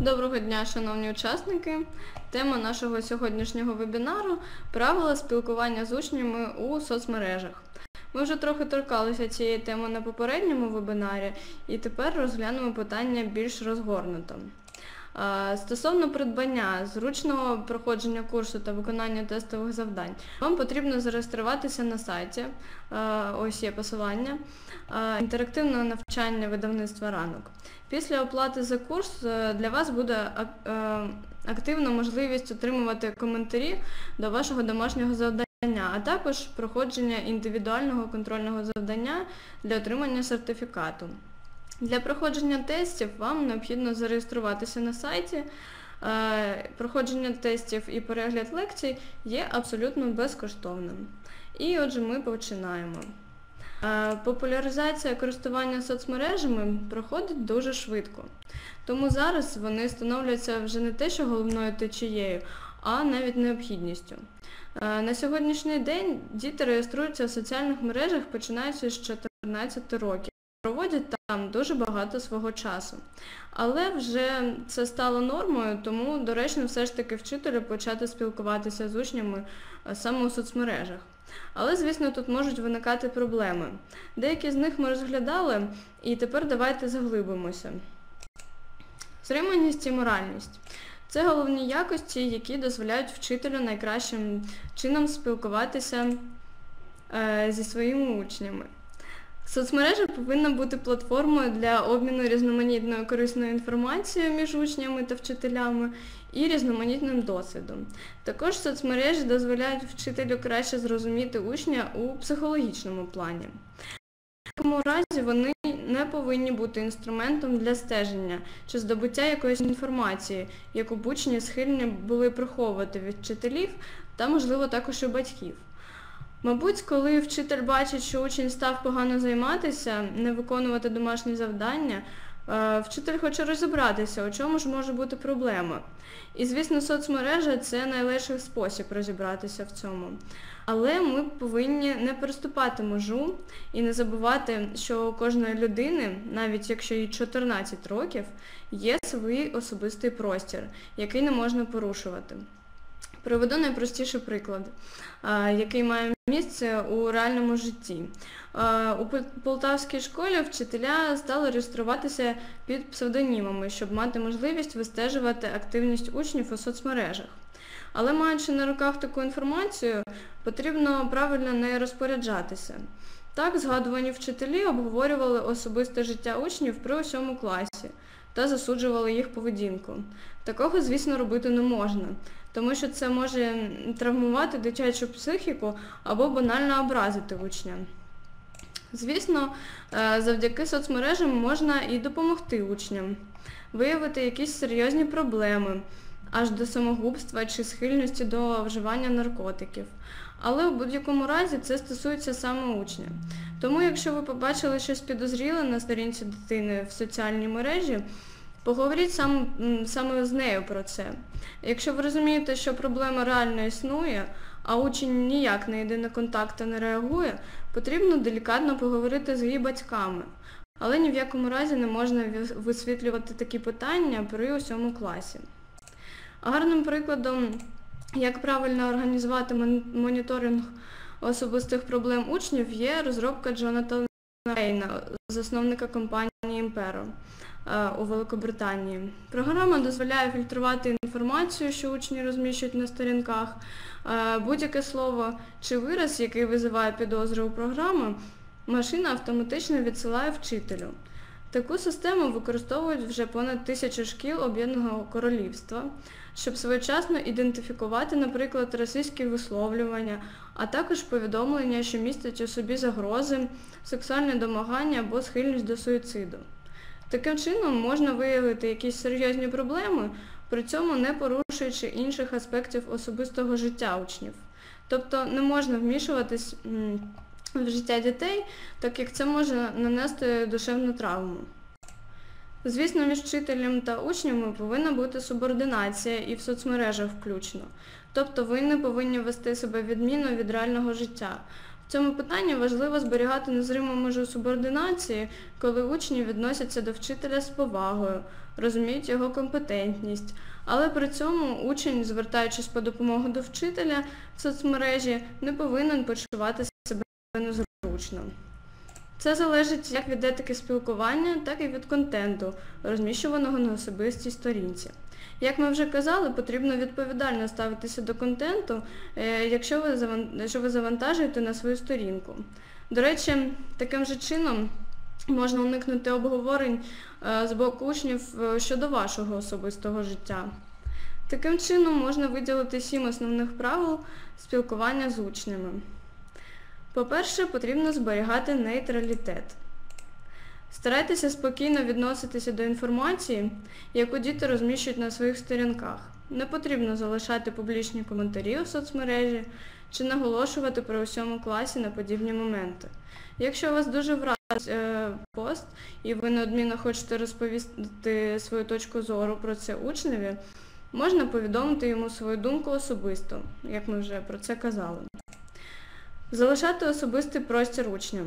Доброго дня, шановні учасники. Тема нашого сьогоднішнього вебінару правила спілкування з учнями у соцмережах. Ми вже трохи торкалися цієї теми на попередньому вебінарі і тепер розглянемо питання більш розгорнуто. Стосовно придбання зручного проходження курсу та виконання тестових завдань, вам потрібно зареєструватися на сайті, ось є посилання, інтерактивного навчання видавництва ранок. Після оплати за курс е, для вас буде е, активна можливість отримувати коментарі до вашого домашнього завдання, а також проходження індивідуального контрольного завдання для отримання сертифікату. Для проходження тестів вам необхідно зареєструватися на сайті. Е, Проходження тестів і перегляд лекцій є абсолютно безкоштовним. І отже, ми починаємо. Е, Популяризація користування соцмережами проходить дуже швидко. Тому зараз вони становляться вже не те, що головною течією, а навіть необхідністю. Е, На сьогоднішній день діти реєструються в соціальних мережах починаючи з 14 років. Проводять там дуже багато свого часу. Але вже це стало нормою, тому доречно все ж таки вчителю почати спілкуватися з учнями е, саме у соцмережах. Але, звісно, тут можуть виникати проблеми. Деякі з них ми розглядали, і тепер давайте заглибимося. Стриманість і моральність. Це головні якості, які дозволяють вчителю найкращим чином спілкуватися е, зі своїми учнями. Соцмережа повинна бути платформою для обміну різноманітною корисною інформацією між учнями та вчителями і різноманітним досвідом. Також соцмережі дозволяють вчителю краще зрозуміти учня у психологічному плані. В такому разі вони не повинні бути інструментом для стеження чи здобуття якоїсь інформації, яку учні схильні були приховувати від вчителів та, можливо, також і батьків. Мабуть, коли вчитель бачить, що учень став погано займатися, не виконувати домашні завдання, е, вчитель хоче розібратися, у чому ж може бути проблема. І, звісно, соцмережа це найлегший спосіб розібратися в цьому. Але ми повинні не переступати межу і не забувати, що у кожної людини, навіть якщо їй 14 років, є свій особистий простір, який не можна порушувати. Приведу найпростіший приклад, який має місце у реальному житті. У Полтавській школі вчителя стали реєструватися під псевдонімами, щоб мати можливість вистежувати активність учнів у соцмережах. Але маючи на руках таку інформацію, потрібно правильно нею розпоряджатися. Так, згадувані вчителі обговорювали особисте життя учнів при усьому класі та засуджували їх поведінку. Такого, звісно, робити не можна, тому що це може травмувати дитячу психіку або банально образити учня. Звісно, е, завдяки соцмережам можна і допомогти учням, виявити якісь серйозні проблеми, аж до самогубства чи схильності до вживання наркотиків. Але у будь-якому разі це стосується саме учня. Тому якщо ви побачили щось підозріле на сторінці дитини в соціальній мережі, поговоріть сам, саме з нею про це. Якщо ви розумієте, що проблема реально існує, а учень ніяк не йде на контакт та не реагує, потрібно делікатно поговорити з її батьками. Але ні в якому разі не можна висвітлювати такі питання при усьому класі. Гарним прикладом, як правильно організувати моніторинг особистих проблем учнів, є розробка Джонатана Рейна, засновника компанії Impero е, у Великобританії. Програма дозволяє фільтрувати інформацію, що учні розміщують на сторінках, Е, будь-яке слово чи вираз, який визиває підозру у програму, машина автоматично відсилає вчителю. Таку систему використовують вже понад тисячу шкіл Об'єднаного Королівства, щоб своєчасно ідентифікувати, наприклад, російські висловлювання, а також повідомлення, що містять у собі загрози, сексуальне домагання або схильність до суїциду. Таким чином можна виявити якісь серйозні проблеми, при цьому не порушуючи інших аспектів особистого життя учнів. Тобто не можна вмішуватись в життя дітей, так як це може нанести душевну травму. Звісно, між вчителем та учнями повинна бути субординація і в соцмережах включно. Тобто ви не повинні вести себе відмінно від реального життя. В цьому питанні важливо зберігати незриму межу субординації, коли учні відносяться до вчителя з повагою, розуміють його компетентність, але при цьому учень, звертаючись по допомогу до вчителя в соцмережі, не повинен почувати себе незручно. Це залежить як від етики спілкування, так і від контенту, розміщуваного на особистій сторінці. Як ми вже казали, потрібно відповідально ставитися до контенту, е, якщо ви завантажуєте на свою сторінку. До речі, таким же чином можна уникнути обговорень е, з боку учнів е, щодо вашого особистого життя. Таким чином можна виділити сім основних правил спілкування з учнями. По-перше, потрібно зберігати нейтралітет. Старайтеся спокійно відноситися до інформації, яку діти розміщують на своїх сторінках. Не потрібно залишати публічні коментарі у соцмережі чи наголошувати при усьому класі на подібні моменти. Якщо вас дуже вразить е, пост і ви неодмінно хочете розповісти свою точку зору про це учневі, можна повідомити йому свою думку особисто, як ми вже про це казали. Залишати особистий простір учням.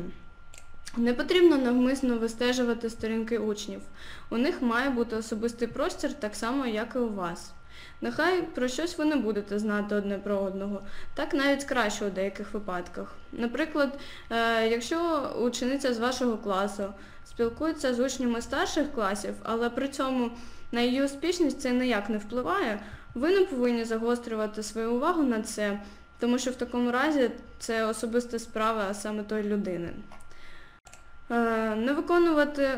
Не потрібно навмисно вистежувати сторінки учнів. У них має бути особистий простір так само, як і у вас. Нехай про щось ви не будете знати одне про одного, так навіть краще у деяких випадках. Наприклад, е, якщо учениця з вашого класу спілкується з учнями старших класів, але при цьому на її успішність це ніяк не впливає, ви не повинні загострювати свою увагу на це, тому що в такому разі це особиста справа саме тої людини. Е, не виконувати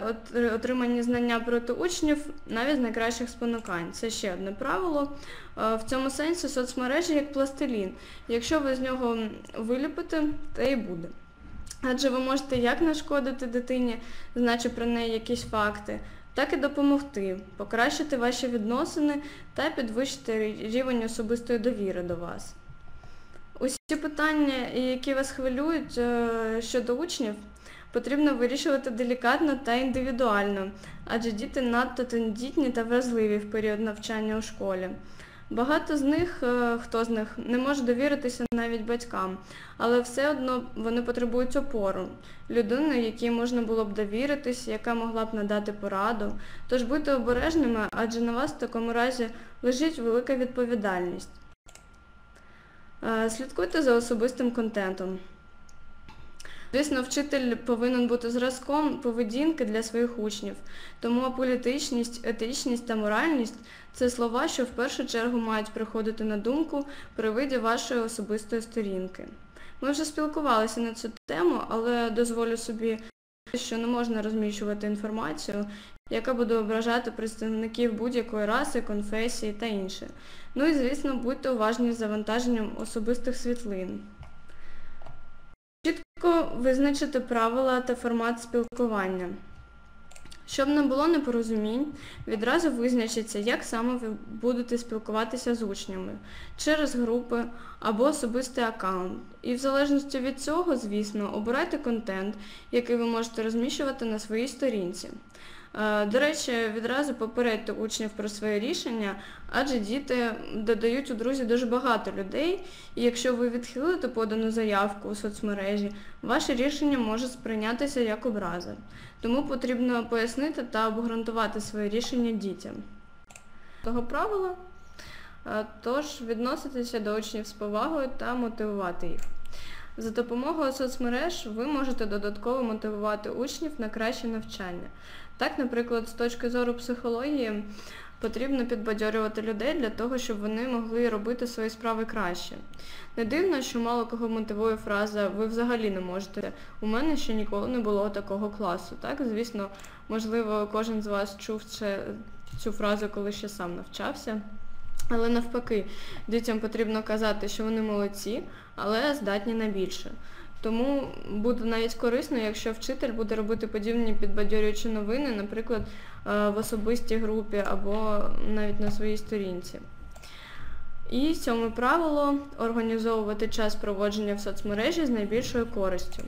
отримані знання проти учнів навіть з найкращих спонукань. Це ще одне правило. Е, в цьому сенсі соцмережі як пластилін. Якщо ви з нього виліпите, те і буде. Адже ви можете як нашкодити дитині, значить про неї якісь факти, так і допомогти, покращити ваші відносини та підвищити рівень особистої довіри до вас. Усі питання, які вас хвилюють е, щодо учнів, потрібно вирішувати делікатно та індивідуально, адже діти надто тендітні та вразливі в період навчання у школі. Багато з них, е, хто з них, не може довіритися навіть батькам, але все одно вони потребують опору, людину, якій можна було б довіритись, яка могла б надати пораду. Тож будьте обережними, адже на вас в такому разі лежить велика відповідальність. Е, слідкуйте за особистим контентом. Звісно, вчитель повинен бути зразком поведінки для своїх учнів, тому аполітичність, етичність та моральність це слова, що в першу чергу мають приходити на думку при виді вашої особистої сторінки. Ми вже спілкувалися на цю тему, але дозволю собі, що не можна розміщувати інформацію, яка буде ображати представників будь-якої раси, конфесії та інше. Ну і, звісно, будьте уважні з завантаженням особистих світлин. Чітко визначити правила та формат спілкування. Щоб не було непорозумінь, відразу визначиться, як саме ви будете спілкуватися з учнями, через групи або особистий аккаунт. І в залежності від цього, звісно, обирайте контент, який ви можете розміщувати на своїй сторінці. Е, до речі, відразу попередьте учнів про своє рішення, адже діти додають у друзі дуже багато людей, і якщо ви відхилите подану заявку у соцмережі, ваше рішення може сприйнятися як образа. Тому потрібно пояснити та обґрунтувати своє рішення дітям. Того правила, е, тож відноситися до учнів з повагою та мотивувати їх. За допомогою соцмереж ви можете додатково мотивувати учнів на краще навчання. Так, наприклад, з точки зору психології потрібно підбадьорювати людей для того, щоб вони могли робити свої справи краще. Не дивно, що мало кого мотивує фраза Ви взагалі не можете. У мене ще ніколи не було такого класу. Так, Звісно, можливо, кожен з вас чув цю фразу, коли ще сам навчався. Але навпаки, дітям потрібно казати, що вони молодці, але здатні на більше. Тому буде навіть корисно, якщо вчитель буде робити подібні підбадьорюючі новини, наприклад, е, в особистій групі або навіть на своїй сторінці. І сьоме правило організовувати час проводження в соцмережі з найбільшою користю.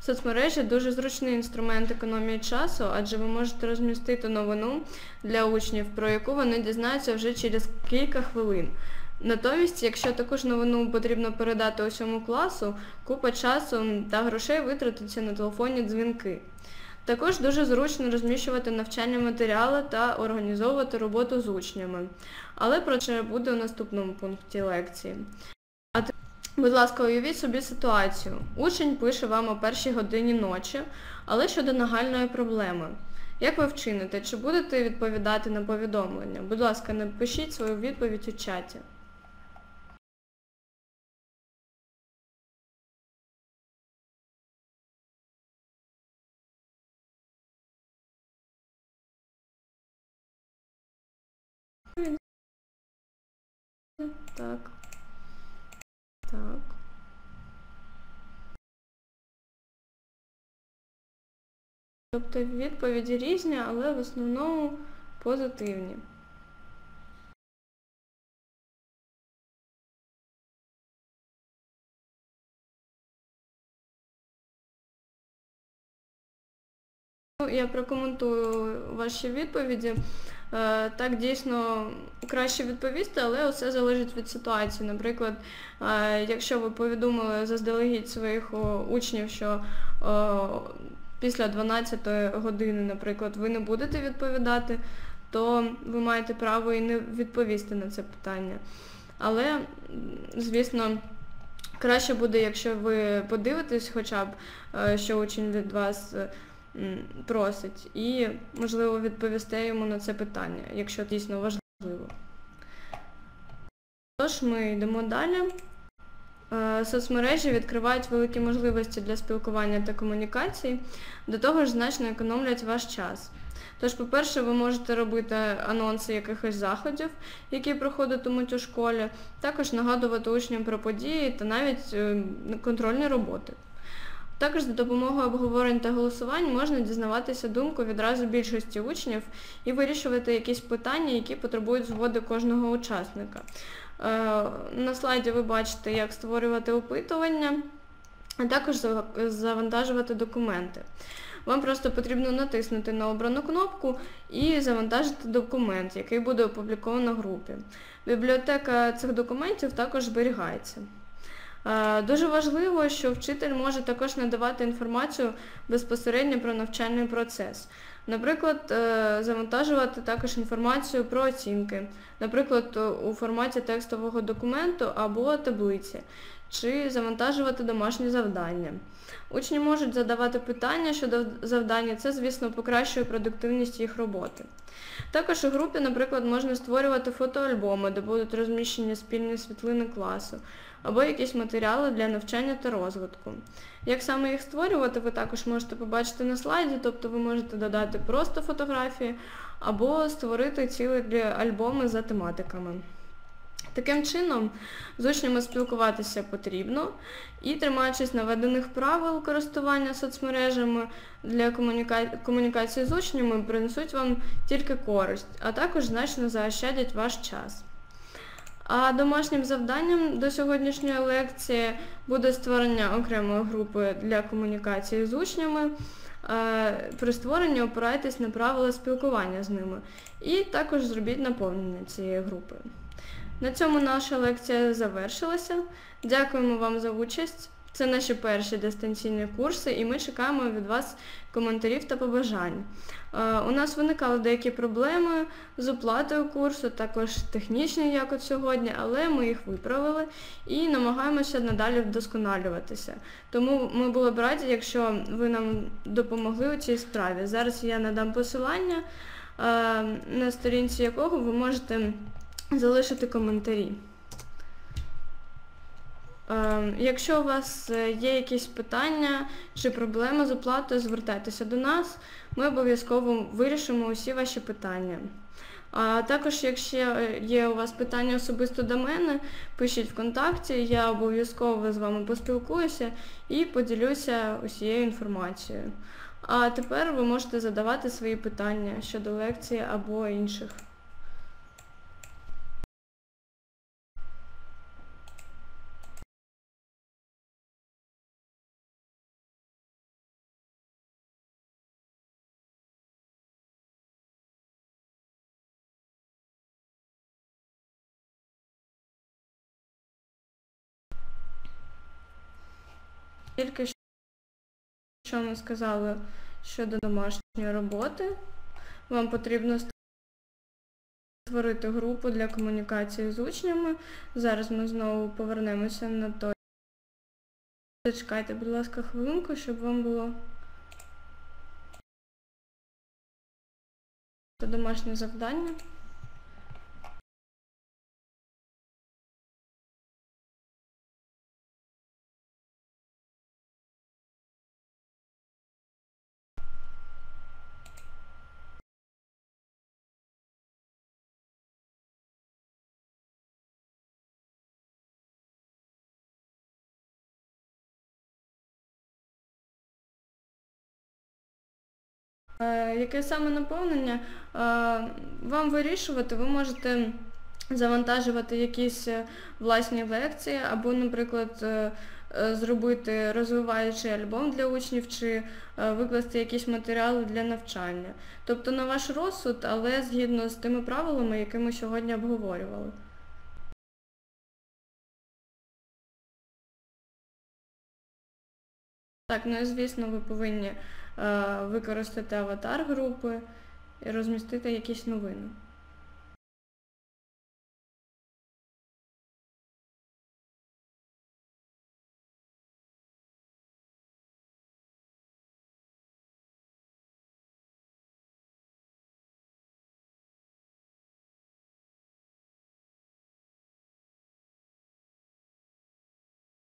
Соцмережі дуже зручний інструмент економії часу, адже ви можете розмістити новину для учнів, про яку вони дізнаються вже через кілька хвилин. Натомість, якщо таку ж новину потрібно передати усьому класу, купа часу та грошей витратиться на телефонні дзвінки. Також дуже зручно розміщувати навчальні матеріали та організовувати роботу з учнями. Але про це буде у наступному пункті лекції. А будь ласка, уявіть собі ситуацію. Учень пише вам о першій годині ночі, але щодо нагальної проблеми. Як ви вчините? Чи будете відповідати на повідомлення? Будь ласка, напишіть свою відповідь у чаті. Так. Так. Тобто відповіді різні, але в основному позитивні. Я прокоментую ваші відповіді. Е, Так, дійсно краще відповісти, але все залежить від ситуації. Наприклад, е, якщо ви повідомили заздалегідь своїх учнів, що після 12 години, наприклад, ви не будете відповідати, то ви маєте право і не відповісти на це питання. Але, звісно, краще буде, якщо ви подивитесь хоча б, е, що учень від вас е, просить, і, можливо, відповісте йому на це питання, якщо дійсно важливо. Тож ми йдемо далі. Е, Соцмережі відкривають великі можливості для спілкування та комунікацій, до того ж значно економлять ваш час. Тож, по-перше, ви можете робити анонси якихось заходів, які проходитимуть у школі, також нагадувати учням про події та навіть е, контрольні роботи. Також за допомогою обговорень та голосувань можна дізнаватися думку відразу більшості учнів і вирішувати якісь питання, які потребують згоди кожного учасника. Е, На слайді ви бачите, як створювати опитування, а також завантажувати документи. Вам просто потрібно натиснути на обрану кнопку і завантажити документ, який буде опубліковано в групі. Бібліотека цих документів також зберігається. Е, Дуже важливо, що вчитель може також надавати інформацію безпосередньо про навчальний процес. Наприклад, е, завантажувати також інформацію про оцінки, наприклад, у форматі текстового документу або таблиці, чи завантажувати домашні завдання. Учні можуть задавати питання щодо завдання, це, звісно, покращує продуктивність їх роботи. Також у групі, наприклад, можна створювати фотоальбоми, де будуть розміщені спільні світлини класу, або якісь матеріали для навчання та розвитку. Як саме їх створювати, ви також можете побачити на слайді, тобто ви можете додати просто фотографії, або створити цілі альбоми за тематиками. Таким чином, з учнями спілкуватися потрібно і, тримаючись наведених правил користування соцмережами для комуніка... комунікації з учнями, принесуть вам тільки користь, а також значно заощадять ваш час. А домашнім завданням до сьогоднішньої лекції буде створення окремої групи для комунікації з учнями. Е, При створенні опирайтесь на правила спілкування з ними і також зробіть наповнення цієї групи. На цьому наша лекція завершилася. Дякуємо вам за участь. Це наші перші дистанційні курси і ми чекаємо від вас коментарів та побажань. Е, У нас виникали деякі проблеми з оплатою курсу, також технічні, як от сьогодні, але ми їх виправили і намагаємося надалі вдосконалюватися. Тому ми були б раді, якщо ви нам допомогли у цій справі. Зараз я надам посилання, е, на сторінці якого ви можете залишити коментарі. Е, Якщо у вас е, є якісь питання чи проблеми з оплатою, звертайтеся до нас, ми обов'язково вирішимо усі ваші питання. А також, якщо є у вас питання особисто до мене, пишіть ВКонтакті, я обов'язково з вами поспілкуюся і поділюся усією інформацією. А тепер ви можете задавати свої питання щодо лекції або інших. Тільки що ми сказали щодо домашньої роботи, вам потрібно створити групу для комунікації з учнями. Зараз ми знову повернемося на той. Зачекайте, будь ласка, хвилинку, щоб вам було домашнє завдання. Яке саме наповнення? Е, Вам вирішувати, ви можете завантажувати якісь е, власні лекції, або, наприклад, е, е, зробити розвиваючий альбом для учнів, чи е, викласти якісь матеріали для навчання. Тобто на ваш розсуд, але згідно з тими правилами, які ми сьогодні обговорювали. Так, ну і звісно, ви повинні е, використати аватар групи і розмістити якісь новини.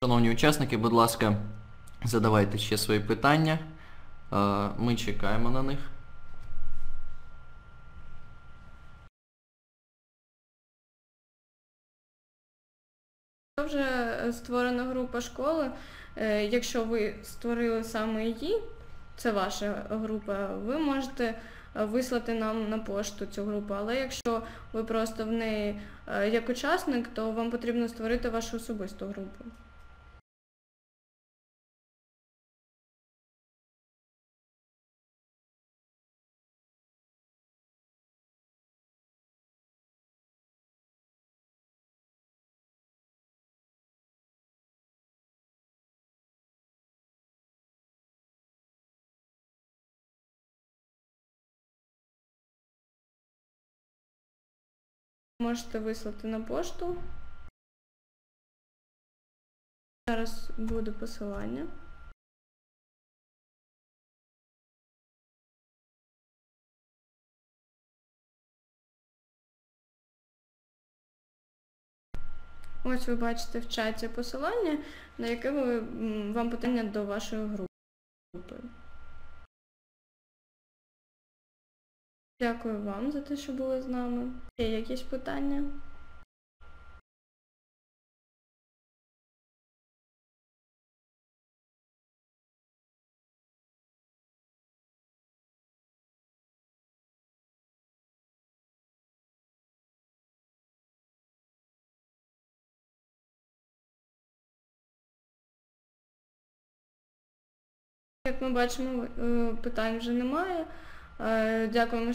Шановні учасники, будь ласка, задавайте ще свої питання. Ми чекаємо на них. Вже створена група школи, е, якщо ви створили саме її, це ваша група, ви можете вислати нам на пошту цю групу. Але якщо ви просто в неї е, як учасник, то вам потрібно створити вашу особисту групу. Можете вислати на пошту. Зараз буде посилання. Ось ви бачите в чаті посилання, на яке ви, вам питання до вашої групи. Дякую вам за те, що були з нами. Є якісь питання? Як ми бачимо, е, питань вже немає. Е, Дякуємо,